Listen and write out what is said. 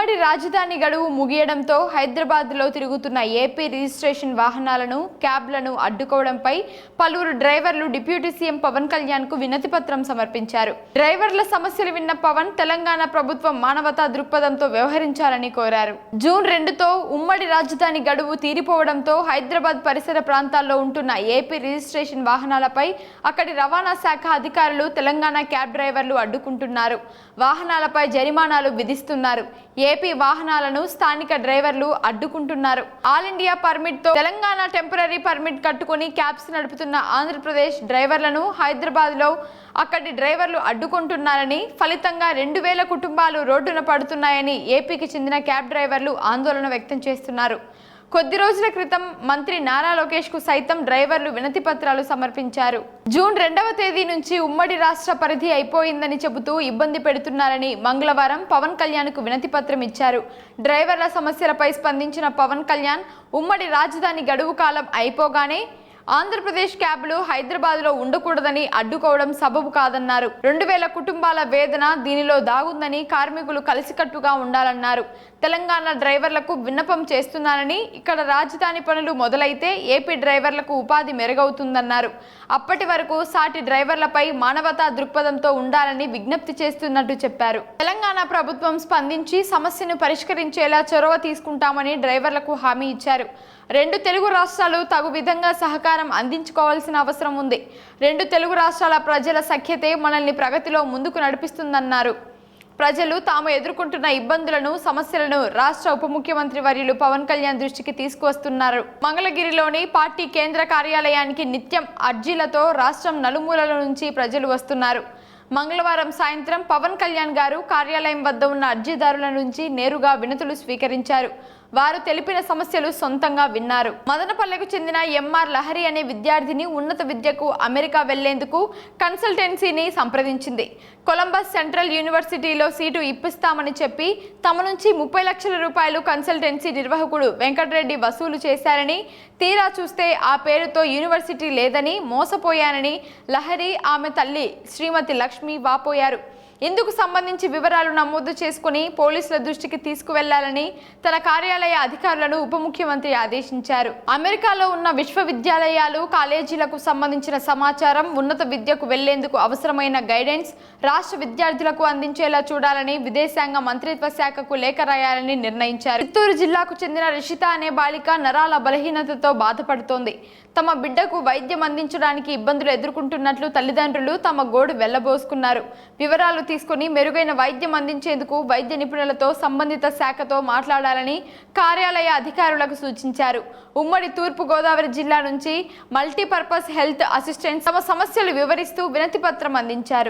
ఉమ్మడి రాజధాని గడువు ముగియడంతో హైదరాబాద్లో తిరుగుతున్న ఏపీ రిజిస్ట్రేషన్ వాహనాలను క్యాబ్లను అడ్డుకోవడంపై పలువురు డ్రైవర్లు డిప్యూటీ సీఎం పవన్ కళ్యాణ్కు వినతి పత్రం సమర్పించారు. డ్రైవర్ల సమస్యలు విన్న పవన్ తెలంగాణ ప్రభుత్వం మానవతా దృక్పథంతో వ్యవహరించాలని కోరారు. జూన్ రెండుతో ఉమ్మడి రాజధాని గడువు తీరిపోవడంతో హైదరాబాద్ పరిసర ప్రాంతాల్లో ఉంటున్న ఏపీ రిజిస్ట్రేషన్ వాహనాలపై అక్కడి రవాణా శాఖ అధికారులు తెలంగాణ క్యాబ్ డ్రైవర్లు అడ్డుకుంటున్నారు. వాహనాలపై జరిమానాలు విధిస్తున్నారు. ఏ ఏపీ వాహనాలను స్థానిక డ్రైవర్లు అడ్డుకుంటున్నారు. ఆల్ ఇండియా పర్మిట్తో తెలంగాణ టెంపరీ పర్మిట్ కట్టుకుని క్యాబ్స్ నడుపుతున్న ఆంధ్రప్రదేశ్ డ్రైవర్లను హైదరాబాద్లో అక్కడి డ్రైవర్లు అడ్డుకుంటున్నారని ఫలితంగా రెండు వేల కుటుంబాలు రోడ్డున పడుతున్నాయని ఏపీకి చెందిన క్యాబ్ డ్రైవర్లు ఆందోళన వ్యక్తం చేస్తున్నారు. కొద్ది రోజుల క్రితం మంత్రి నారా లోకేష్కు సైతం డ్రైవర్లు వినతి పత్రాలు సమర్పించారు. జూన్ రెండవ తేదీ నుంచి ఉమ్మడి రాష్ట్ర పరిధి అయిపోయిందని చెబుతూ ఇబ్బంది పెడుతున్నారని మంగళవారం పవన్ కళ్యాణ్కు వినతి పత్రం ఇచ్చారు. డ్రైవర్ల సమస్యలపై స్పందించిన పవన్ కళ్యాణ్ ఉమ్మడి రాజధాని గడువు కాలం అయిపోగానే ఆంధ్రప్రదేశ్ క్యాబ్లు హైదరాబాద్లో ఉండకూడదని అడ్డుకోవడం సబబు కాదన్నారు. రెండు వేల కుటుంబాల వేదన దీనిలో దాగుందని కార్మికులు కలిసికట్టుగా ఉండాలన్నారు. తెలంగాణ డ్రైవర్లకు విన్నపం చేస్తున్నానని ఇక్కడ రాజధాని పనులు మొదలైతే ఏపీ డ్రైవర్లకు ఉపాధి మెరుగవుతుందన్నారు. అప్పటి వరకు సాటి డ్రైవర్లపై మానవతా దృక్పథంతో ఉండాలని విజ్ఞప్తి చేస్తున్నట్టు చెప్పారు. తెలంగాణ ప్రభుత్వం స్పందించి సమస్యను పరిష్కరించేలా చొరవ తీసుకుంటామని డ్రైవర్లకు హామీ ఇచ్చారు. రెండు తెలుగు రాష్ట్రాలు తగు విధంగా సహకారం అందించుకోవాల్సిన అవసరం ఉంది. రెండు తెలుగు రాష్ట్రాల ప్రజల సఖ్యతే మనల్ని ప్రగతిలో ముందుకు నడిపిస్తుందన్నారు. ప్రజలు తాము ఎదుర్కొంటున్న ఇబ్బందులను సమస్యలను రాష్ట్ర ఉప ముఖ్యమంత్రి వర్యులు పవన్ కళ్యాణ్ దృష్టికి తీసుకువస్తున్నారు. మంగళగిరిలోని పార్టీ కేంద్ర కార్యాలయానికి నిత్యం అర్జీలతో రాష్ట్రం నలుమూలల నుంచి ప్రజలు వస్తున్నారు. మంగళవారం సాయంత్రం పవన్ కళ్యాణ్ గారు కార్యాలయం వద్ద ఉన్న అర్జీదారుల నుంచి నేరుగా వినతులు స్వీకరించారు. వారు తెలిపిన సమస్యలు సొంతంగా విన్నారు. మదనపల్లెకు చెందిన ఎంఆర్ లహరి అనే విద్యార్థిని ఉన్నత విద్యకు అమెరికా వెళ్ళేందుకు కన్సల్టెన్సీని సంప్రదించింది. కొలంబస్ సెంట్రల్ యూనివర్సిటీలో సీటు ఇప్పిస్తామని చెప్పి తమ నుంచి ముప్పై లక్షల రూపాయలు కన్సల్టెన్సీ నిర్వాహకుడు వెంకటరెడ్డి వసూలు చేశారని తీరా చూస్తే ఆ పేరుతో యూనివర్సిటీ లేదని మోసపోయానని లహరి ఆమె తల్లి శ్రీమతి లక్ష్మి వాపోయారు. ఇందుకు సంబంధించి వివరాలు నమోదు చేసుకుని పోలీసుల దృష్టికి తీసుకువెళ్ళాలని తన కార్యాలయ అధికారులను ఉప ముఖ్యమంత్రి ఆదేశించారు. అమెరికాలో ఉన్న విశ్వవిద్యాలయాలు కాలేజీలకు సంబంధించిన సమాచారం ఉన్నత విద్యకు వెళ్ళేందుకు అవసరమైన గైడెన్స్ రాష్ట్ర విద్యార్థులకు అందించేలా చూడాలని విదేశాంగ మంత్రిత్వ శాఖకు లేఖ రాయాలని నిర్ణయించారు. చిత్తూరు జిల్లాకు చెందిన రిషిత అనే బాలిక నరాల బలహీనతతో బాధపడుతోంది. తమ బిడ్డకు వైద్యం అందించడానికి ఇబ్బందులు ఎదుర్కొంటున్నట్లు తల్లిదండ్రులు తమ గోడు వెళ్ళబోసుకున్నారు. వివరాలు తీసుకుని మెరుగైన వైద్యం అందించేందుకు వైద్య నిపుణులతో సంబంధిత శాఖతో మాట్లాడాలని కార్యాలయ అధికారులకు సూచించారు. ఉమ్మడి తూర్పు గోదావరి జిల్లా నుంచి మల్టీపర్పస్ హెల్త్ అసిస్టెంట్ తమ సమస్యలు వివరిస్తూ వినతిపత్రం అందించారు.